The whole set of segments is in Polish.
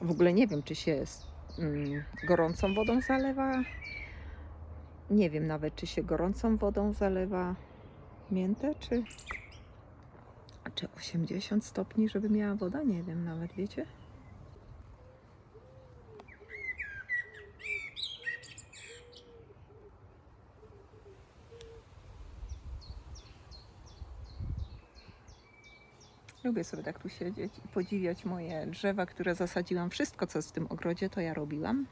W ogóle nie wiem, czy się z mm, gorącą wodą zalewa. Nie wiem nawet, czy się gorącą wodą zalewa miętę, czy, czy 80 stopni, żeby miała woda. Nie wiem nawet, wiecie? Lubię sobie tak tu siedzieć i podziwiać moje drzewa, które zasadziłam. Wszystko, co jest w tym ogrodzie, to ja robiłam.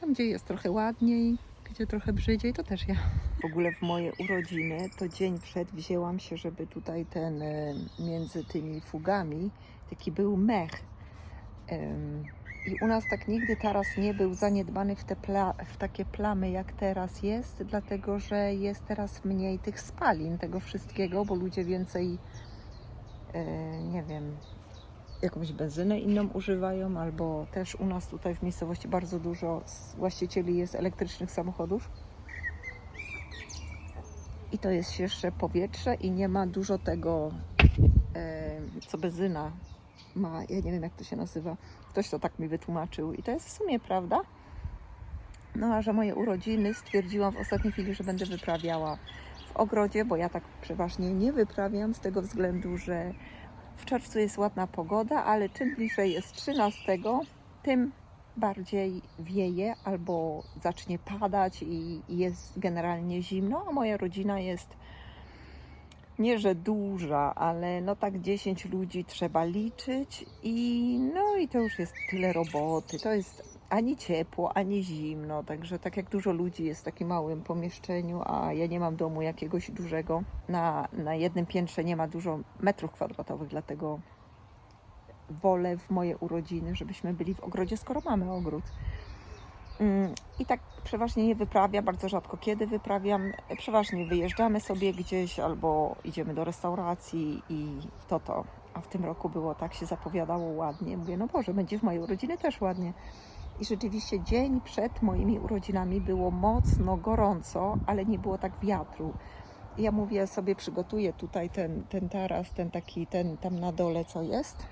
Tam, gdzie jest trochę ładniej, gdzie trochę brzydziej, to też ja. W ogóle w moje urodziny, to dzień przed wzięłam się, żeby tutaj ten e, między tymi fugami taki był mech. Em, I u nas tak nigdy teraz nie był zaniedbany w, te pla, w takie plamy, jak teraz jest, dlatego że jest teraz mniej tych spalin, tego wszystkiego, bo ludzie więcej, e, nie wiem, jakąś benzynę inną używają, albo też u nas tutaj w miejscowości bardzo dużo właścicieli jest elektrycznych samochodów. I to jest świeższe powietrze i nie ma dużo tego, e, co benzyna ma. Ja nie wiem, jak to się nazywa. Ktoś to tak mi wytłumaczył i to jest w sumie prawda. No a że moje urodziny stwierdziłam w ostatniej chwili, że będę wyprawiała w ogrodzie, bo ja tak przeważnie nie wyprawiam z tego względu, że w czerwcu jest ładna pogoda, ale czym bliżej jest 13, tym bardziej wieje albo zacznie padać i jest generalnie zimno, a moja rodzina jest nie, że duża, ale no tak 10 ludzi trzeba liczyć i no i to już jest tyle roboty. To jest ani ciepło, ani zimno, także tak jak dużo ludzi jest w takim małym pomieszczeniu, a ja nie mam domu jakiegoś dużego, na, na jednym piętrze nie ma dużo metrów kwadratowych, dlatego wolę w moje urodziny, żebyśmy byli w ogrodzie, skoro mamy ogród. Mm, I tak przeważnie nie wyprawia, bardzo rzadko kiedy wyprawiam. Przeważnie wyjeżdżamy sobie gdzieś albo idziemy do restauracji i to to. A w tym roku było tak, się zapowiadało ładnie. Mówię, no Boże, będzie w mojej urodziny też ładnie. I rzeczywiście dzień przed moimi urodzinami było mocno gorąco, ale nie było tak wiatru. I ja mówię, sobie przygotuję tutaj ten, ten taras, ten taki, ten tam na dole co jest.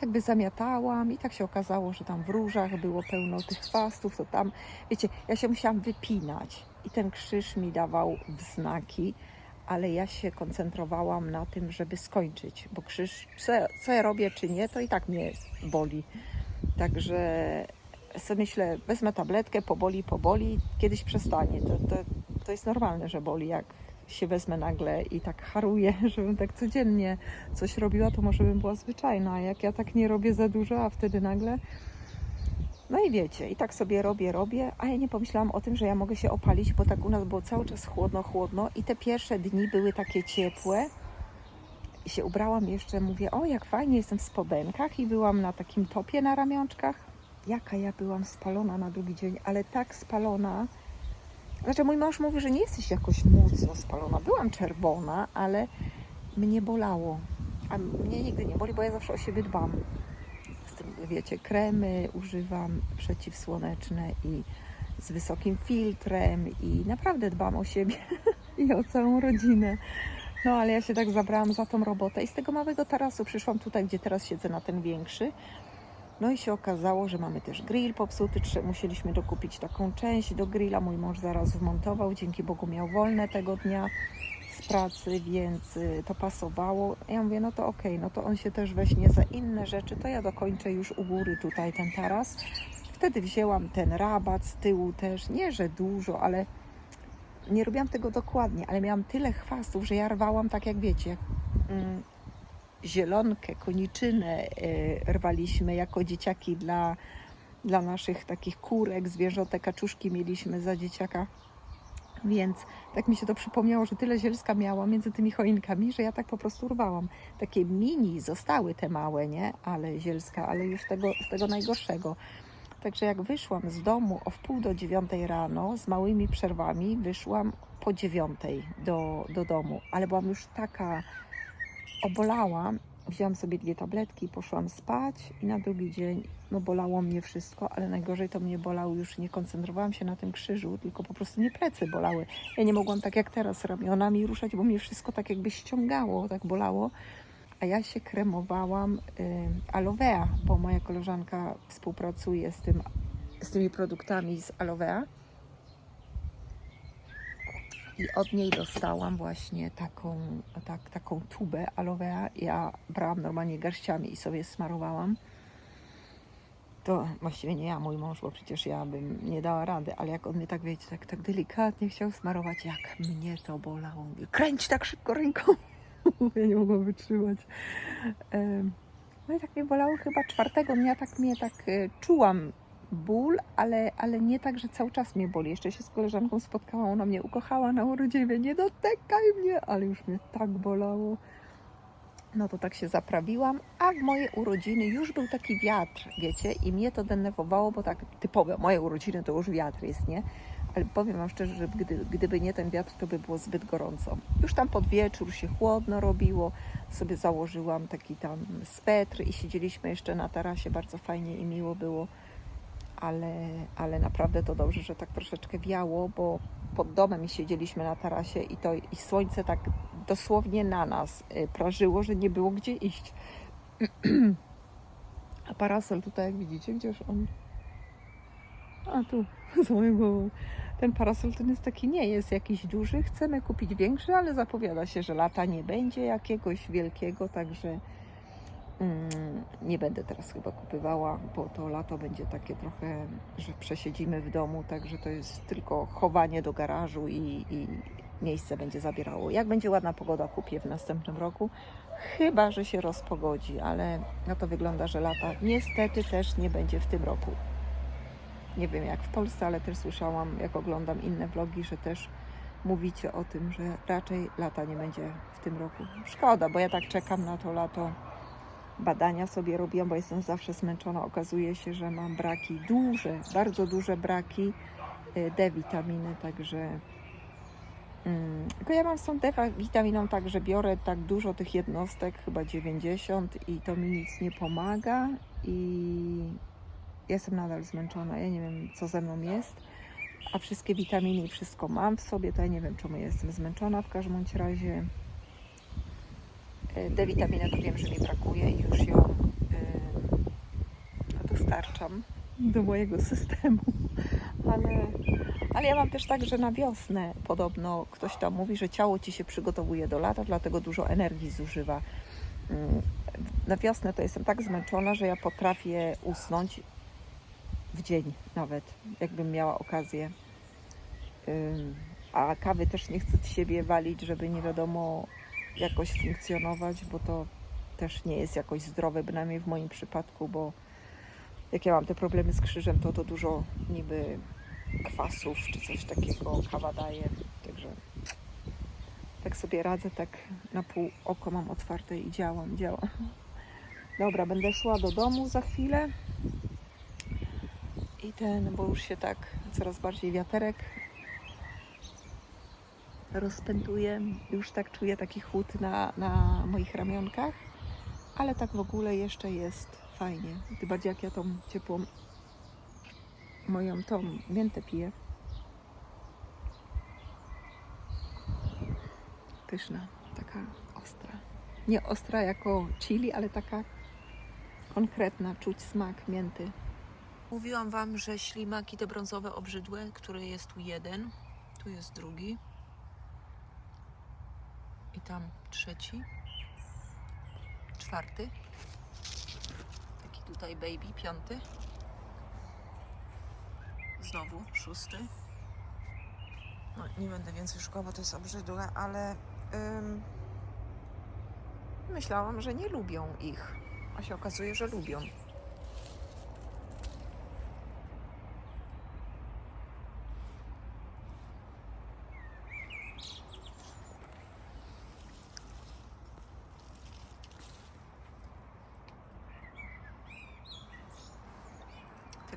Tak by zamiatałam i tak się okazało, że tam w różach było pełno tych chwastów, to tam, wiecie, ja się musiałam wypinać i ten krzyż mi dawał znaki, ale ja się koncentrowałam na tym, żeby skończyć, bo krzyż, co, co ja robię czy nie, to i tak mnie boli. Także sobie myślę, wezmę tabletkę, poboli, poboli, kiedyś przestanie. To, to, to jest normalne, że boli, jak się wezmę nagle i tak haruję, żebym tak codziennie coś robiła, to może bym była zwyczajna. Jak ja tak nie robię za dużo, a wtedy nagle. No i wiecie, i tak sobie robię, robię, a ja nie pomyślałam o tym, że ja mogę się opalić, bo tak u nas było cały czas chłodno, chłodno i te pierwsze dni były takie ciepłe. I się ubrałam jeszcze, mówię, o jak fajnie, jestem w spodenkach i byłam na takim topie na ramionczkach. Jaka ja byłam spalona na drugi dzień, ale tak spalona. Znaczy mój mąż mówi, że nie jesteś jakoś mocno spalona. Byłam czerwona, ale mnie bolało. A mnie nigdy nie boli, bo ja zawsze o siebie dbam. Z tym, wiecie, kremy używam przeciwsłoneczne i z wysokim filtrem i naprawdę dbam o siebie i o całą rodzinę. No ale ja się tak zabrałam za tą robotę i z tego małego tarasu przyszłam tutaj, gdzie teraz siedzę na ten większy. No i się okazało, że mamy też grill popsuty, musieliśmy dokupić taką część do grilla. Mój mąż zaraz wmontował, dzięki Bogu miał wolne tego dnia z pracy, więc y, to pasowało. Ja mówię, no to okej, no to on się też weźmie za inne rzeczy, to ja dokończę już u góry tutaj ten taras. Wtedy wzięłam ten rabat z tyłu też, nie że dużo, ale nie robiłam tego dokładnie, ale miałam tyle chwastów, że ja rwałam tak jak wiecie, mm, zielonkę, koniczynę y, rwaliśmy jako dzieciaki dla, dla naszych takich kurek, zwierzątek, kaczuszki mieliśmy za dzieciaka. Więc tak mi się to przypomniało, że tyle zielska miałam między tymi choinkami, że ja tak po prostu rwałam. Takie mini zostały te małe, nie? Ale zielska, ale już tego, z tego najgorszego. Także jak wyszłam z domu o wpół do dziewiątej rano, z małymi przerwami, wyszłam po dziewiątej do, do domu, ale byłam już taka obolałam, wzięłam sobie dwie tabletki, poszłam spać i na drugi dzień no bolało mnie wszystko, ale najgorzej to mnie bolało już nie koncentrowałam się na tym krzyżu, tylko po prostu mnie plecy bolały. Ja nie mogłam tak jak teraz ramionami ruszać, bo mnie wszystko tak jakby ściągało, tak bolało. a ja się kremowałam y, aloe vera, bo moja koleżanka współpracuje z, tym, z tymi produktami z aloe vera. I od niej dostałam właśnie taką, tak, taką tubę aloe vera. Ja brałam normalnie garściami i sobie smarowałam. To właściwie nie ja, mój mąż, bo przecież ja bym nie dała rady, ale jak on mnie tak, wiecie, tak, tak delikatnie chciał smarować, jak mnie to bolało. Kręć tak szybko ręką. ja nie mogłam wytrzymać. No i tak mnie bolało chyba czwartego dnia, tak mnie tak e, czułam ból, ale, ale nie tak, że cały czas mnie boli. Jeszcze się z koleżanką spotkałam, ona mnie ukochała na urodzinie, nie dotykaj mnie, ale już mnie tak bolało. No to tak się zaprawiłam, a w moje urodziny już był taki wiatr, wiecie, i mnie to denerwowało, bo tak typowe, moje urodziny to już wiatr jest, nie? Ale powiem Wam szczerze, że gdy, gdyby nie ten wiatr, to by było zbyt gorąco. Już tam pod wieczór się chłodno robiło, sobie założyłam taki tam swetr i siedzieliśmy jeszcze na tarasie, bardzo fajnie i miło było, ale, ale naprawdę to dobrze, że tak troszeczkę wiało, bo pod domem siedzieliśmy na tarasie i to i słońce tak dosłownie na nas y, prażyło, że nie było gdzie iść. A parasol tutaj, jak widzicie, gdzież on? A tu, za moją głową. Ten parasol ten jest taki, nie jest jakiś duży. Chcemy kupić większy, ale zapowiada się, że lata nie będzie jakiegoś wielkiego, także nie będę teraz chyba kupywała, bo to lato będzie takie trochę, że przesiedzimy w domu, także to jest tylko chowanie do garażu i, i miejsce będzie zabierało. Jak będzie ładna pogoda, kupię w następnym roku. Chyba, że się rozpogodzi, ale na to wygląda, że lata niestety też nie będzie w tym roku. Nie wiem jak w Polsce, ale też słyszałam, jak oglądam inne vlogi, że też mówicie o tym, że raczej lata nie będzie w tym roku. Szkoda, bo ja tak czekam na to lato. Badania sobie robiłam, bo jestem zawsze zmęczona. Okazuje się, że mam braki duże, bardzo duże braki y, D-witaminy, także Mm, Tylko ja mam z tą D-witaminą tak, że biorę tak dużo tych jednostek, chyba 90 i to mi nic nie pomaga i jestem nadal zmęczona. Ja nie wiem, co ze mną jest, a wszystkie witaminy i wszystko mam w sobie, to ja nie wiem, czemu jestem zmęczona. W każdym razie e, D-witaminę to wiem, że mi brakuje i już ją e, dostarczam do mojego systemu, ale ale ja mam też tak, że na wiosnę podobno ktoś tam mówi, że ciało ci się przygotowuje do lata, dlatego dużo energii zużywa. Mm, Na wiosnę to jestem tak zmęczona, że ja potrafię usnąć w dzień nawet, jakbym miała okazję. A kawy też nie chcę z siebie walić, żeby nie wiadomo jakoś funkcjonować, bo to też nie jest jakoś zdrowe, bynajmniej w moim przypadku, bo jak ja mam te problemy z krzyżem, to to dużo niby kwasów czy coś takiego kawa daje. Także tak sobie radzę, tak na pół oko mam otwarte i działam, działam. Dobra, będę szła do domu za chwilę. I ten, bo już się tak coraz bardziej wiaterek rozpętuje. Już tak czuję taki chłód na, na moich ramionkach. Ale tak w ogóle jeszcze jest fajnie. Tym bardziej jak ja tą ciepłą moją tą miętę piję. Pyszna, taka ostra. Nie ostra jako chili, ale taka konkretna, czuć smak mięty. Mówiłam Wam, że ślimaki te brązowe obrzydłe, który jest tu jeden, tu jest drugi i tam trzeci, czwarty, taki tutaj baby, piąty znowu szósty. No, nie będę więcej szukała, bo to jest obrzydłe, ale ym, myślałam, że nie lubią ich, a się okazuje, że lubią.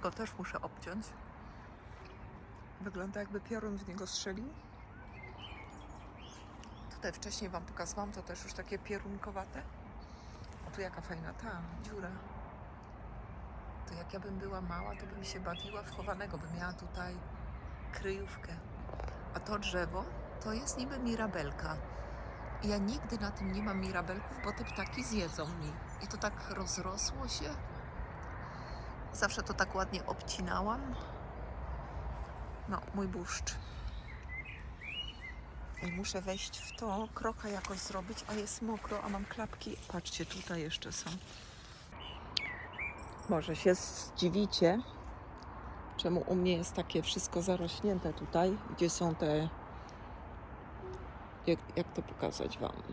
Tego też muszę obciąć. Wygląda jakby piorun w niego strzelił. Tutaj wcześniej Wam pokazałam, to też już takie pierunkowate. O, tu jaka fajna ta dziura. To jak ja bym była mała, to bym się bawiła w chowanego, bym miała tutaj kryjówkę. A to drzewo to jest niby mirabelka. Ja nigdy na tym nie mam mirabelków, bo te ptaki zjedzą mi. I to tak rozrosło się. Zawsze to tak ładnie obcinałam. No, mój błuszcz. I muszę wejść w to, kroka jakoś zrobić, a jest mokro, a mam klapki. Patrzcie, tutaj jeszcze są. Może się zdziwicie, czemu u mnie jest takie wszystko zarośnięte tutaj, gdzie są te. Jak, jak to pokazać Wam?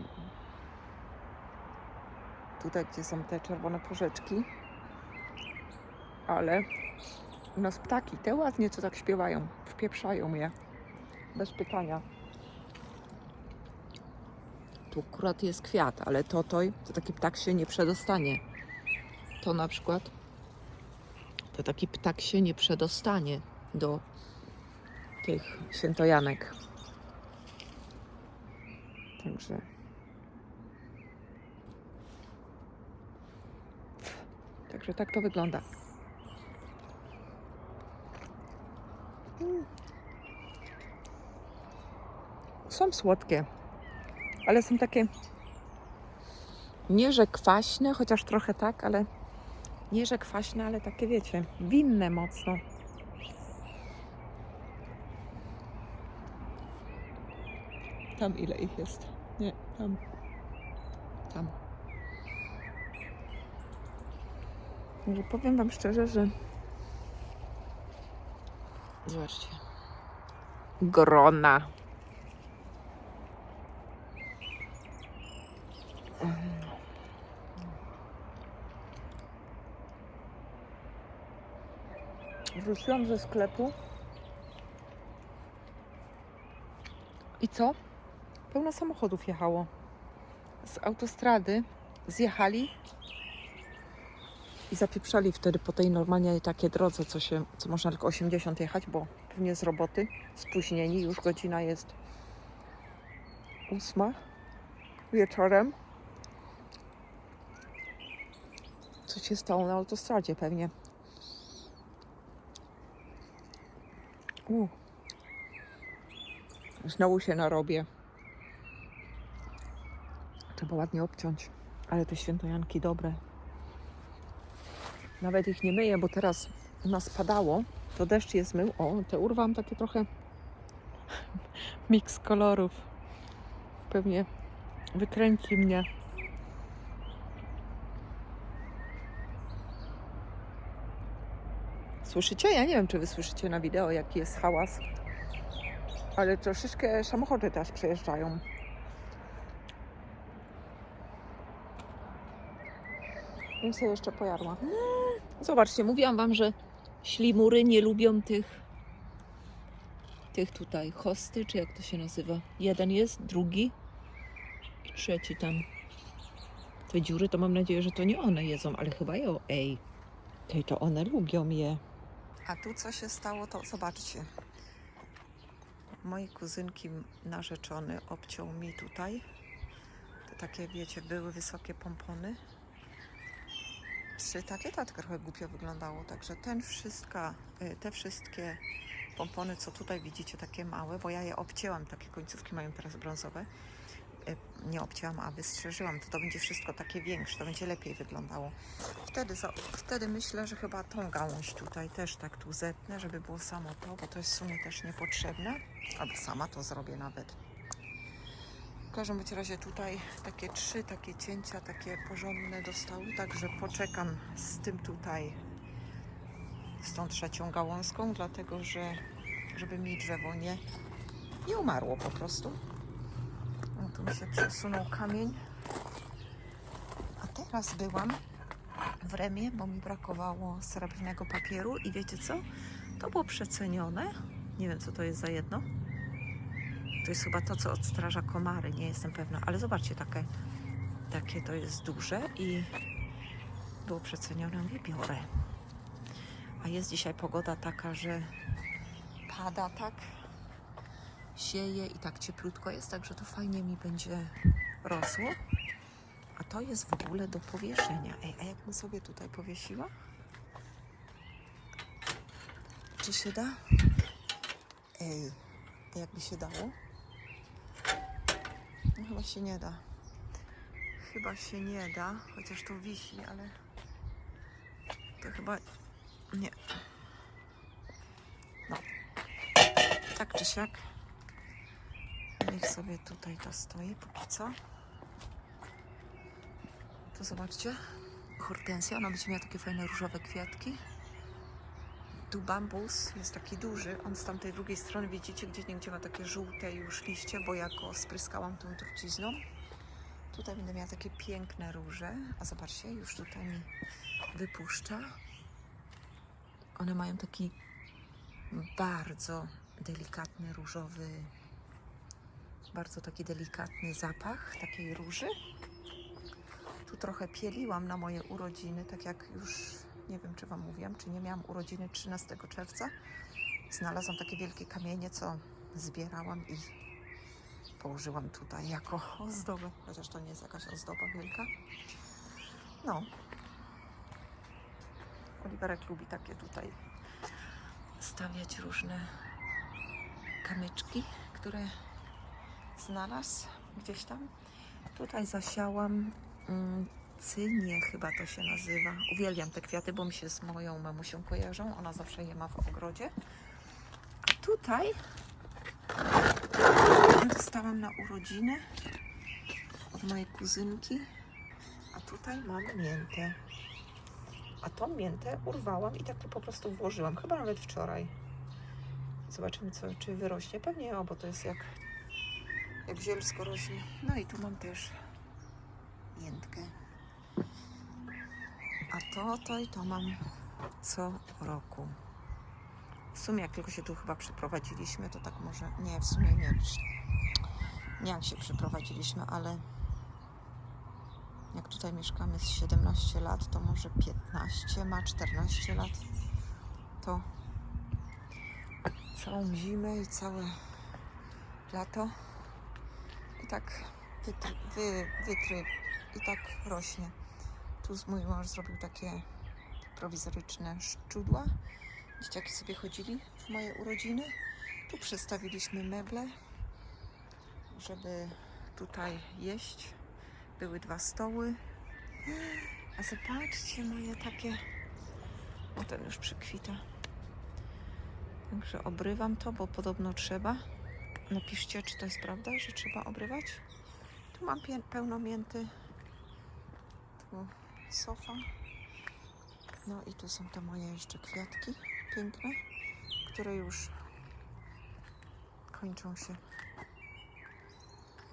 Tutaj, gdzie są te czerwone porzeczki. Ale u nas ptaki, te ładnie co tak śpiewają, wpieprzają je. Bez pytania. Tu akurat jest kwiat, ale totoj to taki ptak się nie przedostanie. To na przykład to taki ptak się nie przedostanie do tych świętojanek. Także. Także tak to wygląda. Są słodkie, ale są takie nie że kwaśne, chociaż trochę tak, ale nie że kwaśne, ale takie wiecie, winne mocno. Tam ile ich jest? Nie, tam. Tam. Także powiem Wam szczerze, że. Zobaczcie. Grona. Wróciłam ze sklepu. I co? Pełno samochodów jechało. Z autostrady zjechali i zapieprzali wtedy po tej normalnie takiej drodze, co, się, co można tylko 80 jechać, bo pewnie z roboty, spóźnieni, już godzina jest ósma wieczorem. Co się stało na autostradzie pewnie. U. Znowu się narobię. Trzeba ładnie obciąć. Ale te świętojanki dobre. Nawet ich nie myję, bo teraz u nas padało. To deszcz je zmył. O, te urwam takie trochę miks kolorów. Pewnie wykręci mnie. Słyszycie? Ja nie wiem, czy wy słyszycie na wideo, jaki jest hałas. Ale troszeczkę samochody też przejeżdżają. Bym sobie jeszcze pojarła. Zobaczcie, mówiłam wam, że ślimury nie lubią tych tych tutaj hosty, czy jak to się nazywa. Jeden jest, drugi i trzeci tam. Te dziury to mam nadzieję, że to nie one jedzą, ale chyba jo, ej. Tej to one lubią je. A tu co się stało, to zobaczcie. Mojej kuzynki narzeczony obciął mi tutaj. To takie, wiecie, były wysokie pompony. Trzy takie, to trochę głupio wyglądało. Także ten wszystka, y, te wszystkie pompony, co tutaj widzicie, takie małe, bo ja je obcięłam, takie końcówki mają teraz brązowe. Y, Nie obcięłam, a wystrzyżyłam, to to będzie wszystko takie większe, to będzie lepiej wyglądało. Wtedy, za- wtedy myślę, że chyba tą gałąź tutaj też tak tu zetnę, żeby było samo to, bo to jest w sumie też niepotrzebne. Albo sama to zrobię nawet. W każdym bądź razie tutaj takie trzy takie cięcia, takie porządne dostały, także poczekam z tym tutaj, z tą trzecią gałązką, dlatego że żeby mi drzewo nie, nie umarło po prostu. O, tu mi się przesunął kamień. A teraz byłam w Remie, bo mi brakowało srebrnego papieru i wiecie co? To było przecenione. Nie wiem, co to jest za jedno. To jest chyba to, co odstraża komary, nie jestem pewna, ale zobaczcie, takie, takie to jest duże i było przecenione, mówię, biorę. A jest dzisiaj pogoda taka, że pada tak, sieje i tak cieplutko jest, także to fajnie mi będzie rosło. A to jest w ogóle do powieszenia. Ej, a jakbym sobie tutaj powiesiła? Czy się da? Ej, a jakby się dało? No, chyba się nie da. Chyba się nie da, chociaż to wisi, ale to chyba nie. No. Tak czy siak. Niech sobie tutaj to stoi póki co. To zobaczcie. Hortensja, ona będzie miała takie fajne różowe kwiatki. Tu bambus jest taki duży. On z tamtej drugiej strony widzicie, gdzie niegdzie ma takie żółte już liście, bo ja go spryskałam tą trucizną. Tutaj będę miała takie piękne róże. A zobaczcie, już tutaj mi wypuszcza. One mają taki bardzo delikatny różowy, bardzo taki delikatny zapach takiej róży. Tu trochę pieliłam na moje urodziny, tak jak już nie wiem, czy Wam mówiłam, czy nie miałam urodziny 13 czerwca. Znalazłam takie wielkie kamienie, co zbierałam i położyłam tutaj jako ozdobę, chociaż to nie jest jakaś ozdoba wielka. No. Oliverek lubi takie tutaj stawiać różne kamyczki, które znalazł gdzieś tam. Tutaj zasiałam cynię, chyba to się nazywa. Uwielbiam te kwiaty, bo mi się z moją mamusią kojarzą. Ona zawsze je ma w ogrodzie. A tutaj dostałam na urodziny od mojej kuzynki. A tutaj mam miętę. A tą miętę urwałam i tak to po prostu włożyłam. Chyba nawet wczoraj. Zobaczymy, co, czy wyrośnie. Pewnie o, bo to jest jak, jak zielsko rośnie. No i tu mam też miętkę. To, to i to mam co roku. W sumie jak tylko się tu chyba przyprowadziliśmy, to tak może... Nie, w sumie nie. Nie jak się przyprowadziliśmy, ale jak tutaj mieszkamy z 17 lat, to może 15, ma 14 lat, to całą zimę i całe lato i tak wytry, wy, wytry i tak rośnie. Mój mąż zrobił takie prowizoryczne szczudła. Dzieciaki sobie chodzili w moje urodziny. Tu przestawiliśmy meble, żeby tutaj jeść. Były dwa stoły. A zobaczcie moje takie. O, ten już przykwita. Także obrywam to, bo podobno trzeba. Napiszcie, czy to jest prawda, że trzeba obrywać. Tu mam pełno mięty. Tu sofa. No i tu są te moje jeszcze kwiatki piękne, które już kończą się.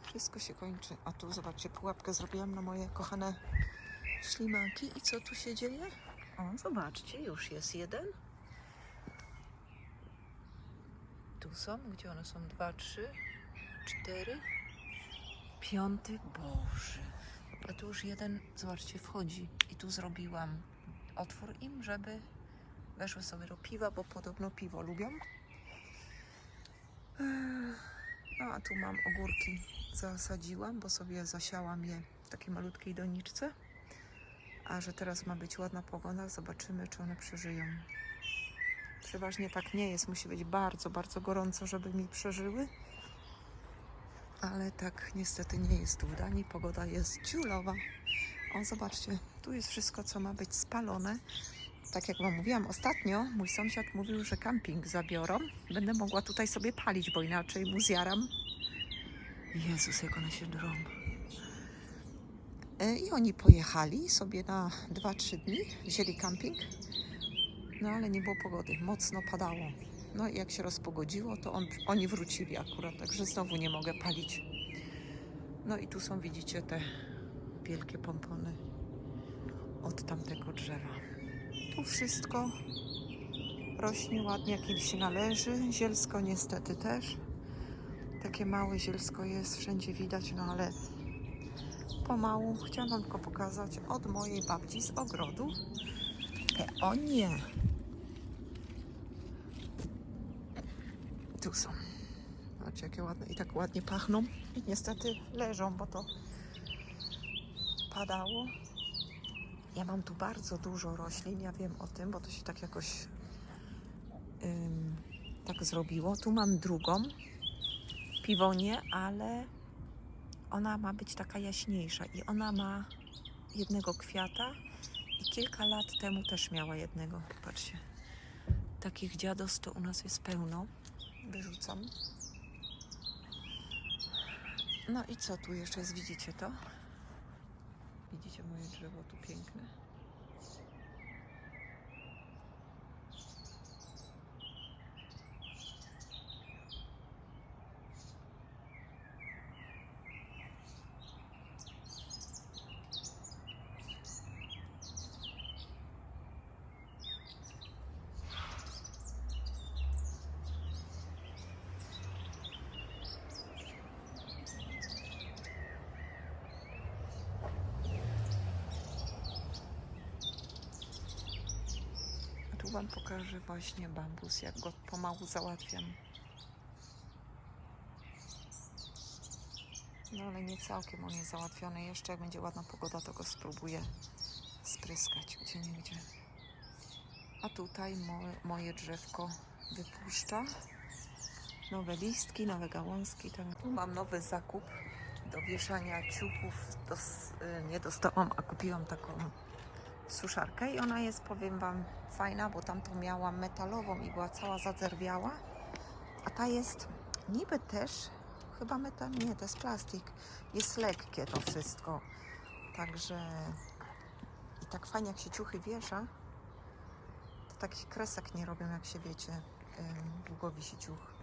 Wszystko się kończy. A tu zobaczcie, pułapkę zrobiłam na moje kochane ślimaki. I co tu się dzieje? O, zobaczcie, już jest jeden. Tu są, gdzie one są? Dwa, trzy, cztery, piąty. Boże. A tu już jeden, zobaczcie, wchodzi. I tu zrobiłam otwór im, żeby weszły sobie do piwa, bo podobno piwo lubią. No a tu mam ogórki, zasadziłam, bo sobie zasiałam je w takiej malutkiej doniczce. A że teraz ma być ładna pogoda, zobaczymy, czy one przeżyją. Przeważnie tak nie jest, musi być bardzo, bardzo gorąco, żeby mi przeżyły. Ale tak niestety nie jest tu w Danii, pogoda jest ciulowa. O, zobaczcie, tu jest wszystko, co ma być spalone. Tak jak Wam mówiłam ostatnio, mój sąsiad mówił, że camping zabiorą. Będę mogła tutaj sobie palić, bo inaczej mu zjaram. Jezus, jak one się drą. E, I oni pojechali sobie na 2-3 dni, wzięli camping. No ale nie było pogody, mocno padało. No i jak się rozpogodziło, to on, oni wrócili akurat, także znowu nie mogę palić. No i tu są, widzicie, te wielkie pompony od tamtego drzewa. Tu wszystko rośnie ładnie, jak im się należy. Zielsko niestety też. Takie małe zielsko jest, wszędzie widać, no ale pomału. Chciałam Wam tylko pokazać od mojej babci z ogrodu. Peonie. Tu są. Zobaczcie, jakie ładne i tak ładnie pachną. I niestety leżą, bo to padało. Ja mam tu bardzo dużo roślin, ja wiem o tym, bo to się tak jakoś ym, tak zrobiło. Tu mam drugą piwonię, ale ona ma być taka jaśniejsza i ona ma jednego kwiata i kilka lat temu też miała jednego. Patrzcie. Takich dziados to u nas jest pełno. Wyrzucam. No i co tu jeszcze jest? Widzicie to? Widzicie moje drzewo tu piękne? Tu Wam pokażę właśnie bambus, jak go pomału załatwiam. No ale nie całkiem on jest załatwiony. Jeszcze jak będzie ładna pogoda, to go spróbuję spryskać gdzie nie gdzie. A tutaj moje, moje drzewko wypuszcza. Nowe listki, nowe gałązki. Tam. Tu mam nowy zakup do wieszania ciuchów. Dos, y, nie dostałam, a kupiłam taką suszarkę i ona jest, powiem Wam, fajna, bo tamtą miałam metalową i była cała zadzerwiała, a ta jest niby też, chyba metal, nie, to jest plastik, jest lekkie to wszystko, także i tak fajnie jak się ciuchy wiesza, to takich kresek nie robią, jak się wiecie, długo wisi ciuch.